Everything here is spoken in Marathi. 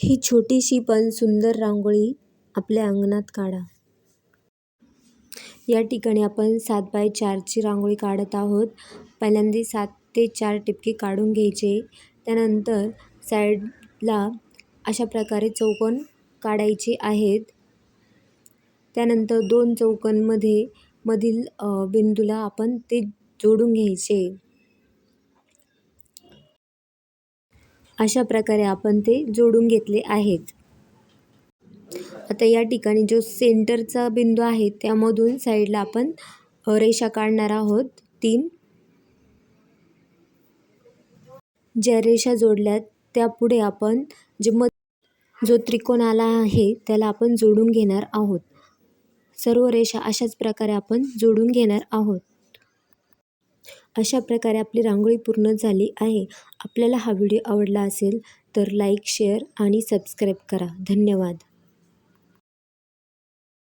ही छोटीशी पण सुंदर रांगोळी आपल्या अंगणात काढा. या ठिकाणी आपण सात बाय चारची रांगोळी काढत आहोत. पहिल्यांदा सात ते चार टिपके काढून घ्यायचे. त्यानंतर साईडला अशा प्रकारे चौकोन काढायचे आहेत. त्यानंतर दोन चौकोनमध्ये मधील बिंदूला आपण ते जोडून घ्यायचे. अशा प्रकारे आपण ते जोडून घेतले आहेत. आता या ठिकाणी जो सेंटरचा बिंदू आहे त्यामधून साईडला आपण रेषा काढणार आहोत. तीन. ज्या रेषा जोडल्यात त्या पुढे आपण जे मध जो त्रिकोण आला आहे त्याला आपण जोडून घेणार आहोत. सर्व रेषा अशाच प्रकारे आपण जोडून घेणार आहोत. अशा प्रकारे आपली रांगोळी पूर्ण झाली आहे. आपल्याला हा व्हिडिओ आवडला असेल तर लाईक शेअर आणि सबस्क्राईब करा. धन्यवाद.